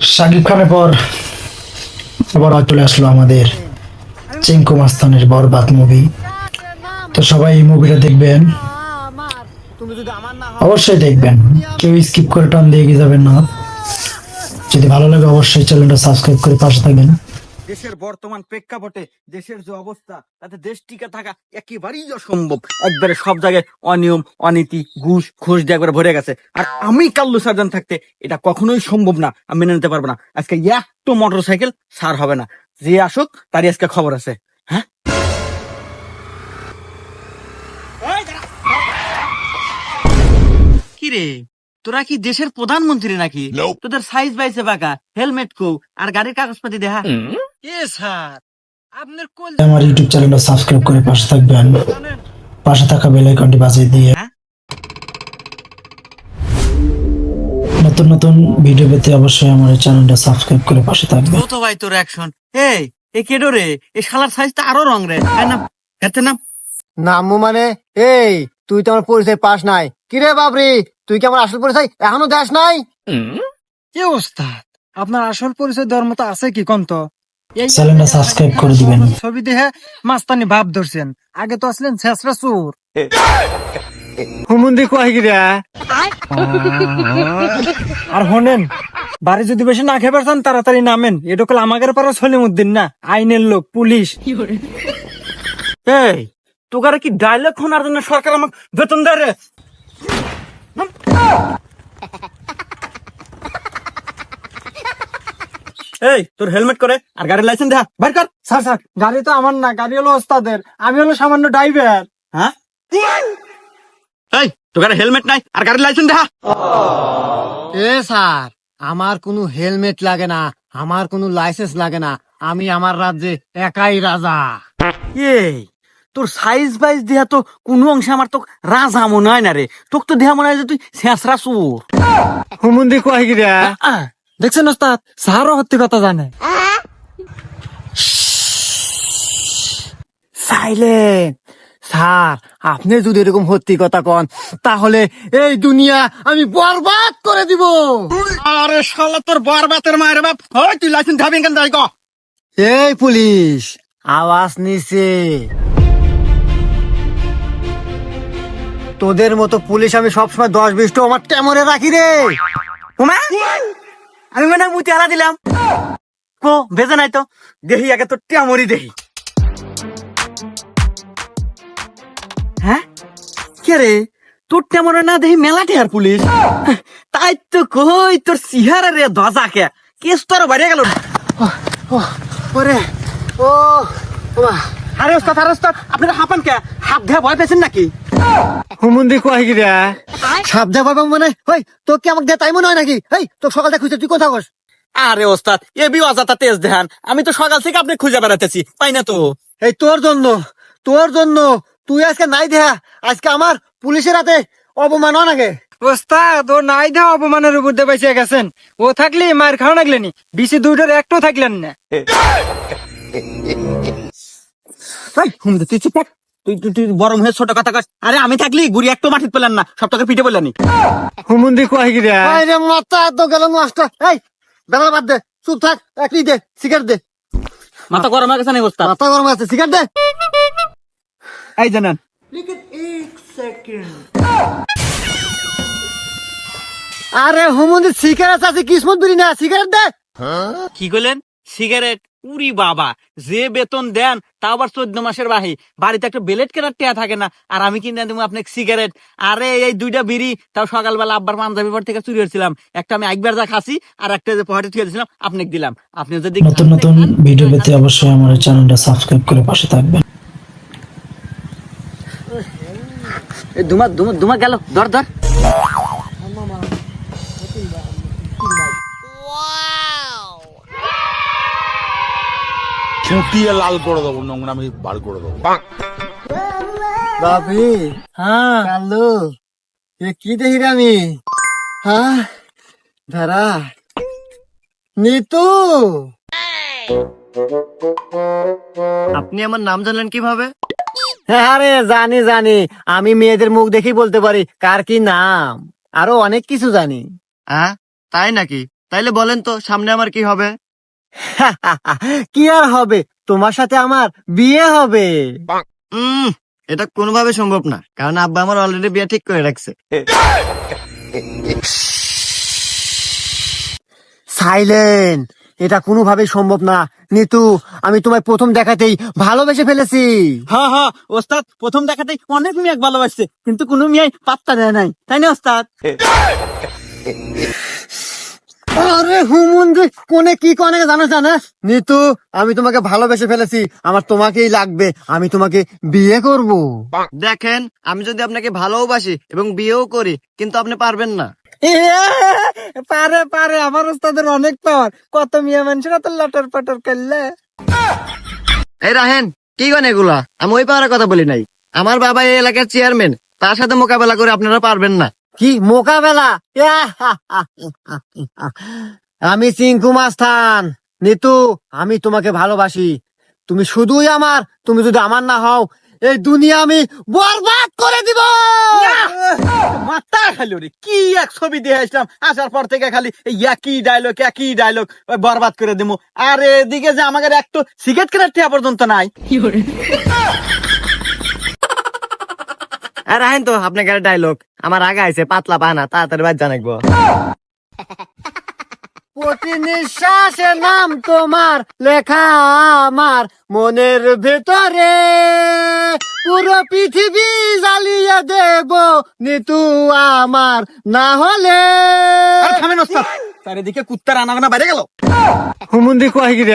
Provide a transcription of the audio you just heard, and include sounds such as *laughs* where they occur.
শাকিব খানের পর আবার চলে আসলো আমাদের চিঙ্কু মাস্তানের বরবাদ মুভি তো সবাই এই মুভিটা দেখবেন। অবশ্যই দেখবেন। কেউ স্কিপ করে টান দিয়ে যাবেন না। যদি ভালো লাগে অবশ্যই চ্যানেলটা সাবস্ক্রাইব করে পাশে থাকবেন। দেশের বর্তমান প্রেক্ষাপটে দেশের যে অবস্থা তাতে দেশ টিকে থাকা একেবারেই অসম্ভব। একবারে সব জায়গায় অনিয়ম অনীতি ঘুষ ঘুষ দিয়ে একবারে ভরে গেছে। আর আমি কাল্লু সার্জন থাকতে এটা কখনোই সম্ভব না আমি মেনে নিতে পারব না। আজকে একটু মোটর সাইকেল সার হবে না। যে আসুক তারই আজকে খবর আছে। হ্যাঁ? কিরে? তোরা কি দেশের প্রধানমন্ত্রী নাকি? তোদের সাইজ বাইছে বাঁকা হেলমেট কো আর গাড়ির কাগজপাতি দেখা স্যার আপনার কোল আমার ইউটিউব চ্যানেলটা সাবস্ক্রাইব করে পাশে থাকবেন। পাশে থাকা বেল আইকনটি বাজিয়ে দিয়ে হ্যাঁ? নতুন নতুন ভিডিও পেতে অবশ্যই আমার চ্যানেলটা সাবস্ক্রাইব করে পাশে থাকবেন। তো ভাই তোর অ্যাকশন এই এ কেডো রে? এই শালার সাইজটা আরও রং রে। না এতে না নামু মানে এই তুই তো আমার পরিচয় পাস নাই। কিরে বাবরি? তুই কি আমার আসল পরিচয় এখনও দেশ নাই? কি ওস্তাদ আপনার আসল পরিচয় দেওয়ার মতো আছে কি কন্ত? চ্যানেলটা সাবস্ক্রাইব করে দিবেন। ছবি দেখে মাস্তানি ভাব ধরছেন। আগে তো আসলেন ছেসরা চোর। হুমুন্দি কয় গিরা আর হনেন, বাড়ি যদি বেশি না খেয়ে পারছেন তাড়াতাড়ি নামেন। এটা কল আমাদের পাড়া সলিমুদ্দিন না, আইনের লোক, পুলিশ। এই, তোকারে কি ডায়লগ শোনার জন্য সরকার আমাকে বেতন দেয় রে? এই তোর হেলমেট করে আর গাড়ির লাইসেন্স দেখা বাইর কর। স্যার স্যার গাড়ি তো আমার না গাড়ি হলো ওস্তাদের। আমি হলো সামান্য ড্রাইভার হ্যাঁ? এই তোকারে হেলমেট নাই আর গাড়ির লাইসেন্স দেখা। এ স্যার আমার কোনো হেলমেট লাগে না আমার কোনো লাইসেন্স লাগে না। আমি আমার রাজ্যে একাই রাজা। এই তোর সাইজ বাইজ দেহা তো কোনো অংশে আমার তো রাজা মনে হয় না রে। তোকে তো দেহা মনে হয় যে তুই শেষরা চোর হুমুন্দি কয় গিরা দেখছেন ওস্তাদ? স্যারও সত্যি কথা জানে। স্যার, আপনি যদি এরকম সত্যি কথা কন, তাহলে এই দুনিয়া আমি বরবাদ করে দিব। আরে শালা, তোর বরবাতের মায়ের বাপ। হয় তুই লাইসেন্স ধাবি কেন যাই এই পুলিশ, আওয়াজ নিছে। তোদের মতো পুলিশ আমি সবসময় দশ বিশ টো আমার টেমরে রাখি রে। উমা? আমি মনে হয় মুতি হারা দিলাম। কো ভেজে নাই তো। দেহি আগে তো টিয়ামরি দেহি। হ্যাঁ? কে রে? তোর টেমরে না দেহি মেলা টেহার পুলিশ? তাই তো কই তোর সিহারা রে ধজা কেস তোর বাইরে গেল ওরে ও ওমা, আরে ওস্তাদ আরে ওস্তাদ আপনারা হাঁপান কে? হাত ধেয়া ভয় পেয়েছেন নাকি? হুমুন্দি কয় গিরা সাবধা বাবা মনে? হয় ওই তোর কি আমাকে দেয় তাই মনে হয় নাকি? এই তোর সকাল থেকে তুই কথা কস আরে ওস্তাদ এ বি অজাতা তেজ দেহান। আমি তো সকাল থেকে আপনি খুঁজে বেড়াতেছি পাই না তো? এই তোর জন্য তোর জন্য। তুই আজকে নাই দেহা আজকে আমার পুলিশের হাতে অপমান হয় নাকি? ওস্তাদ ও নাই দেওয়া অপমানের উপর দিয়ে বেঁচে গেছেন। ও থাকলে মায়ের খাওয়া লাগলেনি বিশি দুইটার একটাও থাকলেন না। *laughs* তুই চুপ থাক। তুই তুই তুই হয়ে ছোট কথা আরে আমি থাকলি গুড়ি একটু মাটিত পেলেন না। সব টাকা পিঠে পেলেনি হুমুন্দি কয় গিরা আরে মাথা তো গেল নষ্ট। এই বেলা বাদ দে। চুপ থাক একই দে সিগারেট দে। মাথা গরম হয়ে গেছে না ওস্তাদ মাথা গরম আছে সিগারেট দে। এই জানেন আরে হুমুন্দি সিগারেট আছে কিসমত বিড়ি না সিগারেট দে। কি করলেন সিগারেট উরি বাবা যে বেতন দেন তা আবার চোদ্দ মাসের বাহি। বাড়িতে একটা বেলেট কেনার টেয়া থাকে না আর আমি কিনে দেবো আপনাকে সিগারেট। আরে এই দুইটা বিড়ি তাও সকালবেলা আব্বার পাঞ্জাবি পর থেকে চুরি হয়েছিলাম। একটা আমি একবার যা খাসি আর একটা যে পকেটে থুয়ে দিয়েছিলাম আপনাকে দিলাম। আপনি যদি নতুন নতুন ভিডিও পেতে অবশ্যই আমার চ্যানেলটা সাবস্ক্রাইব করে পাশে থাকবেন। এই ধুমা ধুমা ধুমা গেল ধর ধর। ফুটিয়ে লাল করে দেবো নোংরামি বার করে দেবো। বাপি। হ্যাঁ। কাল্লু এ কি দেখি রে আমি? হ্যাঁ ধারা নিতু। আপনি আমার নাম জানলেন কীভাবে? হ্যাঁ রে জানি জানি। আমি মেয়েদের মুখ দেখেই বলতে পারি কার কি নাম? আরও অনেক কিছু জানি। হ্যাঁ তাই নাকি? তাইলে বলেন তো সামনে আমার কি হবে? *laughs* কি আর হবে? তোমার সাথে আমার বিয়ে হবে। উম, এটা কোনোভাবে সম্ভব না কারণ আব্বা আমার অলরেডি বিয়ে ঠিক করে রাখছে। সাইলেন্ট! এটা কোনোভাবেই সম্ভব না। নিতু আমি তোমায় প্রথম দেখাতেই ভালোবেসে ফেলেছি। হ্যাঁ হ্যাঁ ওস্তাদ প্রথম দেখাতেই অনেক মেয়ে ভালোবাসছে কিন্তু কোনো মেয়ে পাত্তা দেয় নাই। তাই না ওস্তাদ? *laughs* আরে হুমুন্দি কোনে কি কোনে জানো জানা নিতু আমি তোমাকে ভালোবেসে ফেলেছি। আমার তোমাকেই লাগবে। আমি তোমাকে বিয়ে করব। দেখেন আমি যদি আপনাকে ভালোবাসি এবং বিয়েও করি কিন্তু আপনি পারবেন না। পারে পারে আমার ওস্তাদের অনেক পাওয়ার। কত মেয়ে মানুষেরা তো লটর পটর করলে? এই রাহেন কি গান এগুলা? আমি ওই পাওয়ার কথা বলি নাই। আমার বাবা এই এলাকার চেয়ারম্যান তার সাথে মোকাবেলা করে আপনারা পারবেন না। কি মোকাবেলা? আমি চিঙ্কু মাস্তান। নিতু আমি তোমাকে ভালোবাসি। তুমি শুধুই আমার তুমি যদি আমার না হও এই দুনিয়া আমি বরবাদ করে দিব! মাথা খালি রে কি এক ছবি দিয়ে আসলাম আসার পর থেকে খালি একই ডায়লগ একই ডায়লগ বরবাদ করে দিমু। আর এদিকে যে আমাদের একটু সিগারেট কেনার টিয়া পর্যন্ত নাই। আর রাহেন তো ডায়লগ আমার আগে আইছে পাতলা পানা তাড়াতাড়ি বাদ জানাকবো প্রতি নিঃশ্বাসে নাম তোমার লেখা আমার মনের ভেতরে। পুরো পৃথিবী জ্বালিয়ে দেব নিতু আমার না হলে। আর থামেন ওস্তাদ চারিদিকে কুত্তার আনাগোনা বাইরে গেল। হুমুন্দি কয় গিরে